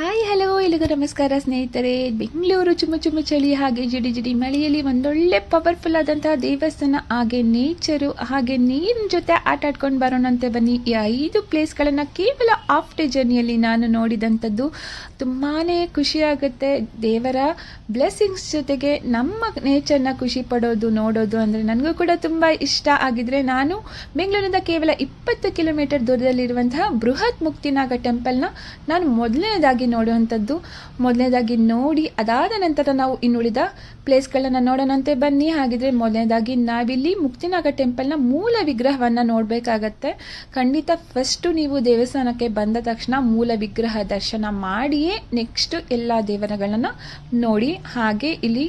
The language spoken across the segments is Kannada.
ಹಾಯ್ ಹಲೋ ಎಲ್ಲಿಗೂ ನಮಸ್ಕಾರ ಸ್ನೇಹಿತರೆ. ಬೆಂಗಳೂರು ಚುಮ್ಮ ಚುಮ್ಮ ಚಳಿ ಹಾಗೆ ಜಿಡಿ ಜಿಡಿ ಮಳೆಯಲ್ಲಿ ಒಂದೊಳ್ಳೆ ಪವರ್ಫುಲ್ ಆದಂತಹ ದೇವಸ್ಥಾನ, ಹಾಗೆ ನೇಚರು ಹಾಗೆ ನೀರಿನ ಜೊತೆ ಆಟ ಆಡ್ಕೊಂಡು ಬರೋಣಂತೆ ಬನ್ನಿ. ಈ ಐದು ಪ್ಲೇಸ್ಗಳನ್ನು ಕೇವಲ ಆಫ್ ಡೇ ಜರ್ನಿಯಲ್ಲಿ ನಾನು ನೋಡಿದಂಥದ್ದು ತುಂಬಾ ಖುಷಿಯಾಗುತ್ತೆ ದೇವರ ಬ್ಲೆಸ್ಸಿಂಗ್ಸ್ ಜೊತೆಗೆ ನಮ್ಮ ನೇಚರ್ನ ಖುಷಿ ಪಡೋದು, ನೋಡೋದು ಅಂದರೆ ನನಗೂ ಕೂಡ ತುಂಬ ಇಷ್ಟ ಆಗಿದ್ರೆ ನಾನು ಬೆಂಗಳೂರಿಂದ ಕೇವಲ ಇಪ್ಪತ್ತು ಕಿಲೋಮೀಟರ್ ದೂರದಲ್ಲಿರುವಂತಹ ಬೃಹತ್ ಮುಕ್ತಿನಾಗ ಟೆಂಪಲ್ನ ನಾನು ಮೊದಲನೇದಾಗಿ ನೋಡುವಂಥದ್ದು. ಮೊದಲನೇದಾಗಿ ನೋಡಿ, ಅದಾದ ನಂತರ ನಾವು ಇನ್ನುಳಿದ ಪ್ಲೇಸ್ಗಳನ್ನು ನೋಡೋಣಂತೆ ಬನ್ನಿ. ಹಾಗಿದ್ರೆ ಮೊದಲನೇದಾಗಿ ನಾವಿಲ್ಲಿ ಮುಕ್ತಿನಾಗ ಟೆಂಪಲ್ನ ಮೂಲ ವಿಗ್ರಹವನ್ನು ನೋಡಬೇಕಾಗತ್ತೆ. ಖಂಡಿತ ಫಸ್ಟು ನೀವು ದೇವಸ್ಥಾನಕ್ಕೆ ಬಂದ ತಕ್ಷಣ ಮೂಲ ವಿಗ್ರಹ ದರ್ಶನ ಮಾಡಿಯೇ ನೆಕ್ಸ್ಟ್ ಎಲ್ಲ ದೇವರಗಳನ್ನು ನೋಡಿ. ಹಾಗೆ ಇಲ್ಲಿ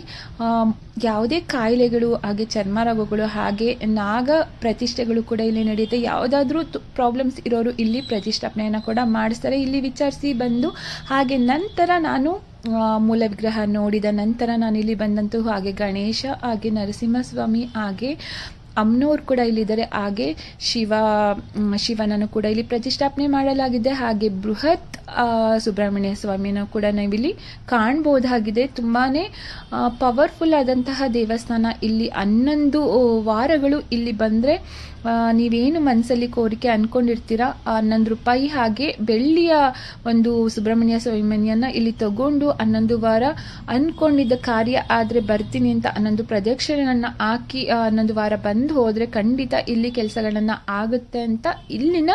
ಯಾವುದೇ ಕಾಯಿಲೆಗಳು, ಹಾಗೆ ಚರ್ಮ ರೋಗಗಳು, ಹಾಗೆ ನಾಗ ಪ್ರತಿಷ್ಠೆಗಳು ಕೂಡ ಇಲ್ಲಿ ನಡೆಯುತ್ತೆ. ಯಾವುದಾದ್ರೂ ಪ್ರಾಬ್ಲಮ್ಸ್ ಇರೋರು ಇಲ್ಲಿ ಪ್ರತಿಷ್ಠಾಪನೆಯನ್ನು ಕೂಡ ಮಾಡಿಸ್ತಾರೆ. ಇಲ್ಲಿ ವಿಚಾರಿಸಿ ಬಂದು, ಹಾಗೆ ನಂತರ ನಾನು ಮೂಲ ವಿಗ್ರಹ ನೋಡಿದ ನಂತರ ನಾನು ಇಲ್ಲಿ ಬಂದಂತೂ ಹಾಗೆ ಗಣೇಶ, ಹಾಗೆ ನರಸಿಂಹಸ್ವಾಮಿ, ಹಾಗೆ ಅಮ್ನೋರು ಕೂಡ ಇಲ್ಲಿದ್ದಾರೆ. ಹಾಗೆ ಶಿವ ಶಿವನನ್ನು ಕೂಡ ಇಲ್ಲಿ ಪ್ರತಿಷ್ಠಾಪನೆ ಮಾಡಲಾಗಿದೆ. ಹಾಗೆ ಬೃಹತ್ ಸುಬ್ರಹ್ಮಣ್ಯ ಸ್ವಾಮಿನ ಕೂಡ ನಾವಿಲ್ಲಿ ಕಾಣ್ಬೋದಾಗಿದೆ. ತುಂಬಾ ಪವರ್ಫುಲ್ ಆದಂತಹ ದೇವಸ್ಥಾನ. ಇಲ್ಲಿ ಹನ್ನೊಂದು ವಾರಗಳು ಇಲ್ಲಿ ಬಂದರೆ ನೀವೇನು ಮನಸ್ಸಲ್ಲಿ ಕೋರಿಕೆ ಅನ್ಕೊಂಡಿರ್ತೀರಾ? ಆ ಹನ್ನೊಂದು ರೂಪಾಯಿ ಹಾಗೆ ಬೆಳ್ಳಿಯ ಒಂದು ಸುಬ್ರಹ್ಮಣ್ಯ ಸ್ವಾಮಿಯನ್ನು ಇಲ್ಲಿ ತಗೊಂಡು ಹನ್ನೊಂದು ವಾರ ಅಂದ್ಕೊಂಡಿದ್ದ ಕಾರ್ಯ ಆದರೆ ಬರ್ತೀನಿ ಅಂತ ಹನ್ನೊಂದು ಪ್ರದಕ್ಷಿಣೆಯನ್ನ ಹಾಕಿ ಹನ್ನೊಂದು ವಾರ ಬಂದು ಹೋದರೆ ಖಂಡಿತ ಇಲ್ಲಿ ಕೆಲಸಗಳನ್ನು ಆಗುತ್ತೆ ಅಂತ ಇಲ್ಲಿನ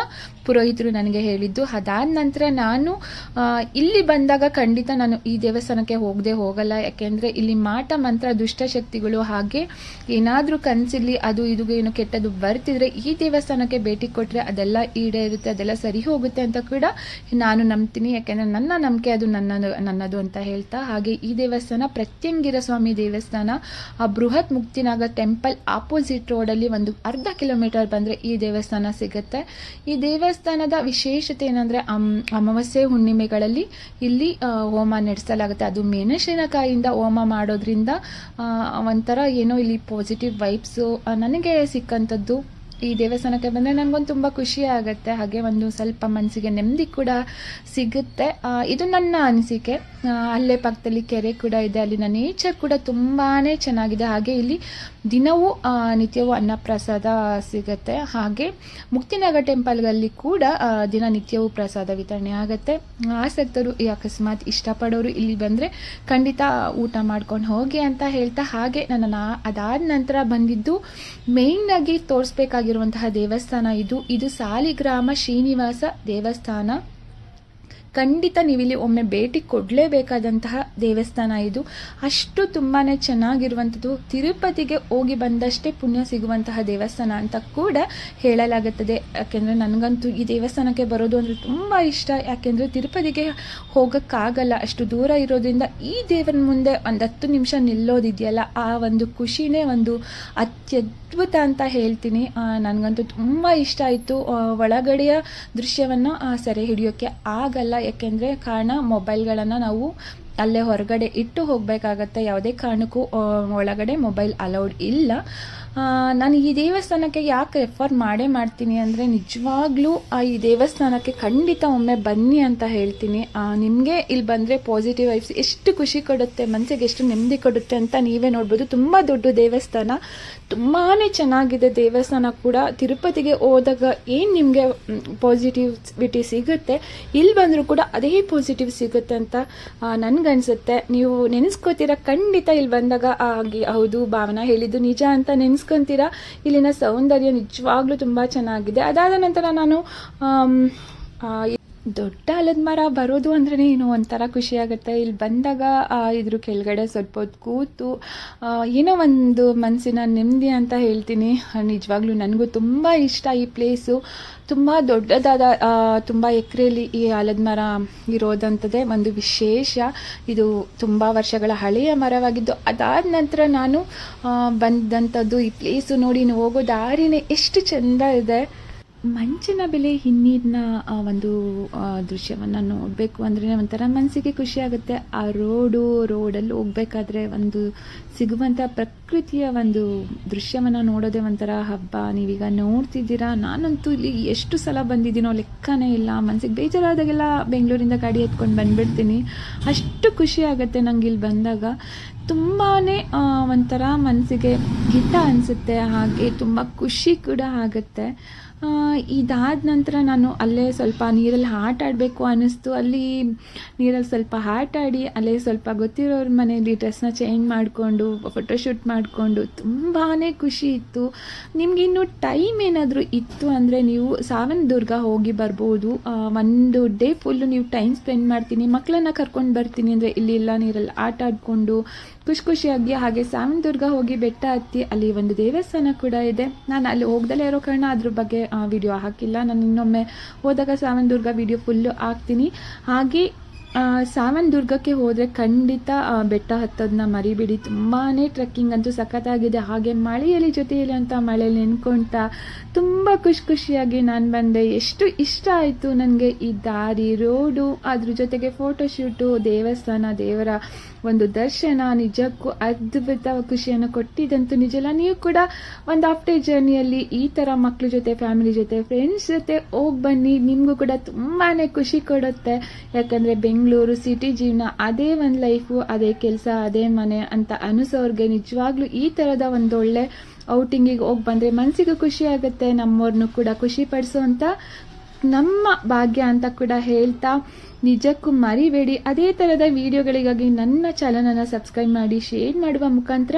ಪುರೋಹಿತರು ನನಗೆ ಹೇಳಿದ್ದು. ಅದಾದ ನಂತರ ನಾನು ಆ, ಇಲ್ಲಿ ಬಂದಾಗ ಖಂಡಿತ ನಾನು ಈ ದೇವಸ್ಥಾನಕ್ಕೆ ಹೋಗದೆ ಹೋಗಲ್ಲ. ಯಾಕೆಂದರೆ ಇಲ್ಲಿ ಮಾಟ ಮಂತ್ರ ದುಷ್ಟಶಕ್ತಿಗಳು ಹಾಗೆ ಏನಾದರೂ ಕನಸಿಲ್ಲಿ ಅದು ಇದು ಏನು ಕೆಟ್ಟದ್ದು ಬರ್ತಿದ್ರೆ ಈ ದೇವಸ್ಥಾನಕ್ಕೆ ಭೇಟಿ ಕೊಟ್ಟರೆ ಅದೆಲ್ಲ ಈಡೇರುತ್ತೆ ಅದೆಲ್ಲ ಸರಿ ಹೋಗುತ್ತೆ ಅಂತ ಕೂಡ ನಾನು ನಂಬ್ತೀನಿ. ಯಾಕೆಂದರೆ ನನ್ನ ನಂಬಿಕೆ ಅದು ನನ್ನದು ನನ್ನದು ಅಂತ ಹೇಳ್ತಾ ಹಾಗೆ ಈ ದೇವಸ್ಥಾನ ಪ್ರತ್ಯಂಗಿರ ಸ್ವಾಮಿ ದೇವಸ್ಥಾನ ಆ ಬೃಹತ್ ಮುಕ್ತಿನಾಗ ಟೆಂಪಲ್ ಆಪೋಸಿಟ್ ರೋಡಲ್ಲಿ ಒಂದು ಅರ್ಧ ಕಿಲೋಮೀಟರ್ ಬಂದರೆ ಈ ದೇವಸ್ಥಾನ ಸಿಗುತ್ತೆ. ಈ ದೇವಸ್ಥಾನದ ವಿಶೇಷತೆ ಏನಂದರೆ ಅಮ್ ಅಮಾವಾಸ್ಯೆ ಹುಣ್ಣಿಮೆಗಳಲ್ಲಿ ಇಲ್ಲಿ ಹೋಮ ನಡೆಸಲಾಗುತ್ತೆ. ಅದು ಮೆಣಸಿನಕಾಯಿಂದ ಹೋಮ ಮಾಡೋದ್ರಿಂದ ಒಂಥರ ಏನೋ ಇಲ್ಲಿ ಪಾಸಿಟಿವ್ ವೈಬ್ಸು ನನಗೆ ಸಿಕ್ಕಂಥದ್ದು. ಈ ದೇವಸ್ಥಾನಕ್ಕೆ ಬಂದರೆ ನನಗೊಂದು ತುಂಬ ಖುಷಿ ಆಗುತ್ತೆ. ಹಾಗೆ ಒಂದು ಸ್ವಲ್ಪ ಮನಸ್ಸಿಗೆ ನೆಮ್ಮದಿ ಕೂಡ ಸಿಗುತ್ತೆ. ಇದು ನನ್ನ ಅನಿಸಿಕೆ. ಅಲ್ಲೇ ಪಕ್ಕದಲ್ಲಿ ಕೆರೆ ಕೂಡ ಇದೆ. ಅಲ್ಲಿನ ನೇಚರ್ ಕೂಡ ತುಂಬಾ ಚೆನ್ನಾಗಿದೆ. ಹಾಗೆ ಇಲ್ಲಿ ದಿನವೂ ನಿತ್ಯವೂ ಅನ್ನಪ್ರಸಾದ ಸಿಗುತ್ತೆ. ಹಾಗೆ ಮುಕ್ತಿನಗರ ಟೆಂಪಲ್ಗಳಲ್ಲಿ ಕೂಡ ದಿನನಿತ್ಯವೂ ಪ್ರಸಾದ ವಿತರಣೆ ಆಗುತ್ತೆ. ಆಸಕ್ತರು ಈ ಅಕಸ್ಮಾತ್ ಇಷ್ಟಪಡೋರು ಇಲ್ಲಿ ಬಂದರೆ ಖಂಡಿತ ಊಟ ಮಾಡ್ಕೊಂಡು ಹೋಗಿ ಅಂತ ಹೇಳ್ತಾ ಹಾಗೆ ನನ್ನ ಅದಾದ ನಂತರ ಬಂದಿದ್ದು ಮೇಯ್ನಾಗಿ ತೋರಿಸ್ಬೇಕಾಗಿರುವಂತಹ ದೇವಸ್ಥಾನ ಇದು. ಇದು ಸಾಲಿಗ್ರಾಮ ಶ್ರೀನಿವಾಸ ದೇವಸ್ಥಾನ. ಖಂಡಿತ ನೀವಿಲ್ಲಿ ಒಮ್ಮೆ ಭೇಟಿ ಕೊಡಲೇಬೇಕಾದಂತಹ ದೇವಸ್ಥಾನ ಇದು. ಅಷ್ಟು ತುಂಬಾ ಚೆನ್ನಾಗಿರುವಂಥದ್ದು. ತಿರುಪತಿಗೆ ಹೋಗಿ ಬಂದಷ್ಟೇ ಪುಣ್ಯ ಸಿಗುವಂತಹ ದೇವಸ್ಥಾನ ಅಂತ ಕೂಡ ಹೇಳಲಾಗುತ್ತದೆ. ಯಾಕೆಂದರೆ ನನಗಂತೂ ಈ ದೇವಸ್ಥಾನಕ್ಕೆ ಬರೋದು ಅಂದರೆ ತುಂಬ ಇಷ್ಟ. ಯಾಕೆಂದರೆ ತಿರುಪತಿಗೆ ಹೋಗೋಕ್ಕಾಗಲ್ಲ. ಅಷ್ಟು ದೂರ ಇರೋದ್ರಿಂದ ಈ ದೇವನ ಮುಂದೆ ಒಂದು ಹತ್ತು ನಿಮಿಷ ನಿಲ್ಲೋದಿದೆಯಲ್ಲ, ಆ ಒಂದು ಖುಷಿನೇ ಒಂದು ಅತ್ಯದ್ಭುತ ಅಂತ ಹೇಳ್ತೀನಿ. ನನಗಂತೂ ತುಂಬ ಇಷ್ಟ ಆಯಿತು. ಒಳಗಡೆಯ ದೃಶ್ಯವನ್ನು ಸೆರೆ ಹಿಡಿಯೋಕ್ಕೆ ಆಗಲ್ಲ. ಯಾಕೆಂದರೆ ಕಾರಣ ಮೊಬೈಲ್ಗಳನ್ನು ನಾವು ಅಲ್ಲೇ ಹೊರಗಡೆ ಇಟ್ಟು ಹೋಗಬೇಕಾಗತ್ತೆ. ಯಾವುದೇ ಕಾರಣಕ್ಕೂ ಒಳಗಡೆ ಮೊಬೈಲ್ ಅಲೌಡ್ ಇಲ್ಲ. ನಾನು ಈ ದೇವಸ್ಥಾನಕ್ಕೆ ಯಾಕೆ ರೆಫರ್ ಮಾಡೇ ಮಾಡ್ತೀನಿ ಅಂದರೆ, ನಿಜವಾಗ್ಲೂ ಆ ಈ ದೇವಸ್ಥಾನಕ್ಕೆ ಖಂಡಿತ ಒಮ್ಮೆ ಬನ್ನಿ ಅಂತ ಹೇಳ್ತೀನಿ. ನಿಮಗೆ ಇಲ್ಲಿ ಬಂದರೆ ಪಾಸಿಟಿವ್ ವೈಬ್ಸ್ ಎಷ್ಟು ಖುಷಿ ಕೊಡುತ್ತೆ ಮನಸ್ಸಿಗೆ ಎಷ್ಟು ನೆಮ್ಮದಿ ಕೊಡುತ್ತೆ ಅಂತ ನೀವೇ ನೋಡ್ಬೋದು. ತುಂಬ ದೊಡ್ಡ ದೇವಸ್ಥಾನ. ತುಂಬಾ ಚೆನ್ನಾಗಿದೆ ದೇವಸ್ಥಾನ ಕೂಡ. ತಿರುಪತಿಗೆ ಹೋದಾಗ ಏನು ನಿಮಗೆ ಪಾಸಿಟಿವಿಟಿ ಸಿಗುತ್ತೆ? ಇಲ್ಲಿ ಬಂದರೂ ಕೂಡ ಅದೇ ಪಾಸಿಟಿವ್ ಸಿಗುತ್ತೆ ಅಂತ ನನಗನ್ಸುತ್ತೆ ನೀವು ನೆನೆಸ್ಕೋತೀರ? ಖಂಡಿತ ಇಲ್ಲಿ ಬಂದಾಗ ಆಗಿ ಹೌದು, ಭಾವನಾ ಹೇಳಿದ್ದು ನಿಜ ಅಂತ ನೆನೆಸ್ಕೊಂತೀರ? ಇಲ್ಲಿನ ಸೌಂದರ್ಯ ನಿಜವಾಗ್ಲೂ ತುಂಬ ಚೆನ್ನಾಗಿದೆ. ಅದಾದ ನಂತರ ನಾನು ದೊಡ್ಡ ಆಲದ ಮರ ಬರೋದು ಅಂದ್ರೆ ಏನೋ ಒಂಥರ ಖುಷಿಯಾಗುತ್ತೆ ಇಲ್ಲಿ ಬಂದಾಗ ಇದ್ರ ಕೆಳಗಡೆ ಸ್ವಲ್ಪ ಹೊತ್ತು ಕೂತು ಏನೋ ಒಂದು ಮನಸ್ಸಿನ ನೆಮ್ಮದಿ ಅಂತ ಹೇಳ್ತೀನಿ. ನಿಜವಾಗ್ಲೂ ನನಗೂ ತುಂಬ ಇಷ್ಟ ಈ ಪ್ಲೇಸು. ತುಂಬ ದೊಡ್ಡದಾದ ತುಂಬ ಎಕರೆಯಲ್ಲಿ ಈ ಆಲದ ಮರ ಇರೋದಂಥದ್ದೇ ಒಂದು ವಿಶೇಷ. ಇದು ತುಂಬ ವರ್ಷಗಳ ಹಳೆಯ ಮರವಾಗಿದ್ದು, ಅದಾದ ನಂತರ ನಾನು ಬಂದಂಥದ್ದು ಈ ಪ್ಲೇಸು ನೋಡಿ ಹೋಗೋ ದಾರಿನೇ ಎಷ್ಟು ಚೆಂದ ಇದೆ. ಮಂಚಿನ ಬೆಲೆ ಹಿನ್ನೀರಿನ ಒಂದು ದೃಶ್ಯವನ್ನು ನೋಡಬೇಕು ಅಂದ್ರೆ ಒಂಥರ ಮನಸ್ಸಿಗೆ ಖುಷಿ ಆಗುತ್ತೆ. ಆ ರೋಡು, ರೋಡಲ್ಲಿ ಹೋಗ್ಬೇಕಾದ್ರೆ ಒಂದು ಸಿಗುವಂಥ ಪ್ರಕೃತಿಯ ಒಂದು ದೃಶ್ಯವನ್ನು ನೋಡೋದೇ ಒಂಥರ ಹಬ್ಬ. ನೀವೀಗ ನೋಡ್ತಿದ್ದೀರಾ? ನಾನಂತೂ ಇಲ್ಲಿ ಎಷ್ಟು ಸಲ ಬಂದಿದ್ದೀನೋ ಲೆಕ್ಕನೇ ಇಲ್ಲ. ಮನಸ್ಸಿಗೆ ಬೇಜಾರಾದಾಗೆಲ್ಲ ಬೆಂಗಳೂರಿಂದ ಗಾಡಿ ಎತ್ಕೊಂಡು ಬಂದ್ಬಿಡ್ತೀನಿ. ಅಷ್ಟು ಖುಷಿ ಆಗುತ್ತೆ ನಂಗೆ ಇಲ್ಲಿ ಬಂದಾಗ. ತುಂಬಾ ಒಂಥರ ಮನಸ್ಸಿಗೆ ಹಿತ ಅನಿಸುತ್ತೆ. ಹಾಗೆ ತುಂಬ ಖುಷಿ ಕೂಡ ಆಗುತ್ತೆ. ಇದಾದ ನಂತರ ನಾನು ಅಲ್ಲೇ ಸ್ವಲ್ಪ ನೀರಲ್ಲಿ ಆಟ ಆಡಬೇಕು ಅನ್ನಿಸ್ತು. ಅಲ್ಲಿ ನೀರಲ್ಲಿ ಸ್ವಲ್ಪ ಆಟ ಆಡಿ, ಅಲ್ಲೇ ಸ್ವಲ್ಪ ಗೊತ್ತಿರೋರ ಮನೆಯಲ್ಲಿ ಡ್ರೆಸ್ನ ಚೇಂಜ್ ಮಾಡಿಕೊಂಡು ಫೋಟೋಶೂಟ್ ಮಾಡಿಕೊಂಡು ತುಂಬಾ ಖುಷಿ ಇತ್ತು. ನಿಮ್ಗೆ ಇನ್ನು ಟೈಮ್ ಏನಾದರೂ ಇತ್ತು ಅಂದರೆ ನೀವು ಸಾವನದುರ್ಗ ಹೋಗಿ ಬರ್ಬೋದು. ಒಂದು ಡೇ ಫುಲ್ಲು ನೀವು ಟೈಮ್ ಸ್ಪೆಂಡ್ ಮಾಡ್ತೀನಿ. ಮಕ್ಕಳನ್ನ ಕರ್ಕೊಂಡು ಬರ್ತೀನಿ ಅಂದರೆ ಇಲ್ಲಿ ಎಲ್ಲ ನೀರಲ್ಲಿ ಆಟ ಆಡಿಕೊಂಡು ಖುಷಿ ಖುಷಿಯಾಗಿ ಹಾಗೆ ಸಾವನದುರ್ಗ ಹೋಗಿ ಬೆಟ್ಟ ಹತ್ತಿ ಅಲ್ಲಿ ಒಂದು ದೇವಸ್ಥಾನ ಕೂಡ ಇದೆ. ನಾನು ಅಲ್ಲಿ ಹೋಗ್ದಲೇ ಇರೋ ಕಾರಣ ಅದ್ರ ಬಗ್ಗೆ ವಿಡಿಯೋ ಹಾಕಿಲ್ಲ. ನಾನು ಇನ್ನೊಮ್ಮೆ ಹೋದಾಗ ಸಾವನದುರ್ಗ ವಿಡಿಯೋ ಫುಲ್ಲು ಹಾಕ್ತೀನಿ. ಹಾಗೆ ಆ, ಸಾವನದುರ್ಗಕ್ಕೆ ಹೋದರೆ ಖಂಡಿತ ಬೆಟ್ಟ ಹತ್ತೋದನ್ನ ಮರಿಬಿಡಿ. ತುಂಬಾ ಟ್ರೆಕ್ಕಿಂಗ್ ಅಂತೂ ಸಖತ್ತಾಗಿದೆ. ಹಾಗೆ ಮಳೆಯಲ್ಲಿ ಜೊತೆಯಲ್ಲಿ ಅಂತ ಮಳೆಯಲ್ಲಿ ನೆನ್ಕೊಳ್ತಾ ತುಂಬ ಖುಷಿ ಖುಷಿಯಾಗಿ ನಾನು ಬಂದೆ. ಎಷ್ಟು ಇಷ್ಟ ಆಯಿತು ನನಗೆ ಈ ದಾರಿ ರೋಡು ಅದ್ರ ಜೊತೆಗೆ ಫೋಟೋಶೂಟು ದೇವಸ್ಥಾನ ದೇವರ ಒಂದು ದರ್ಶನ ನಿಜಕ್ಕೂ ಅದ್ಭುತ ಖುಷಿಯನ್ನು ಕೊಟ್ಟಿದ್ದಂತೂ ನಿಜಲ್ಲ ನೀವು ಕೂಡ ಒಂದು ಆಫ್ಟರ್ ಜರ್ನಿಯಲ್ಲಿ ಈ ಥರ ಮಕ್ಕಳ ಜೊತೆ ಫ್ಯಾಮಿಲಿ ಜೊತೆ ಫ್ರೆಂಡ್ಸ್ ಜೊತೆ ಹೋಗಿ ಬನ್ನಿ. ನಿಮಗೂ ಕೂಡ ತುಂಬಾ ಖುಷಿ ಕೊಡುತ್ತೆ. ಯಾಕಂದರೆ ಬೆಂಗಳೂರು ಸಿಟಿ ಜೀವನ ಅದೇ ಒಂದು ಲೈಫು, ಅದೇ ಕೆಲಸ, ಅದೇ ಮನೆ ಅಂತ ಅನಿಸೋರ್ಗೆ ನಿಜವಾಗ್ಲೂ ಈ ಥರದ ಒಂದೊಳ್ಳೆ ಔಟಿಂಗಿಗೆ ಹೋಗಿ ಬಂದರೆ ಮನಸ್ಸಿಗೂ ಖುಷಿ ಆಗುತ್ತೆ ನಮ್ಮವ್ರನ್ನೂ ಕೂಡ ಖುಷಿ ಪಡಿಸುವಂಥ ನಮ್ಮ ಭಾಗ್ಯ ಅಂತ ಕೂಡ ಹೇಳ್ತಾ ನಿಜಕ್ಕೂ ಮರಿಬೇಡಿ. ಅದೇ ಥರದ ವಿಡಿಯೋಗಳಿಗಾಗಿ ನನ್ನ ಚಾನಲನ್ನು ಸಬ್ಸ್ಕ್ರೈಬ್ ಮಾಡಿ, ಶೇರ್ ಮಾಡುವ ಮುಖಾಂತರ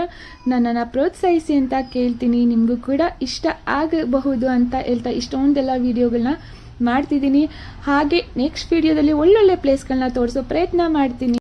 ನನ್ನನ್ನು ಪ್ರೋತ್ಸಾಹಿಸಿ ಅಂತ ಕೇಳ್ತೀನಿ. ನಿಮಗೂ ಕೂಡ ಇಷ್ಟ ಆಗಬಹುದು ಅಂತ ಹೇಳ್ತಾ ಇಷ್ಟೊಂದೆಲ್ಲ ವಿಡಿಯೋಗಳನ್ನ ಮಾಡ್ತಿದ್ದೀನಿ. ಹಾಗೆ ನೆಕ್ಸ್ಟ್ ವಿಡಿಯೋದಲ್ಲಿ ಒಳ್ಳೊಳ್ಳೆ ಪ್ಲೇಸ್ಗಳನ್ನ ತೋರಿಸೋ ಪ್ರಯತ್ನ ಮಾಡ್ತೀನಿ.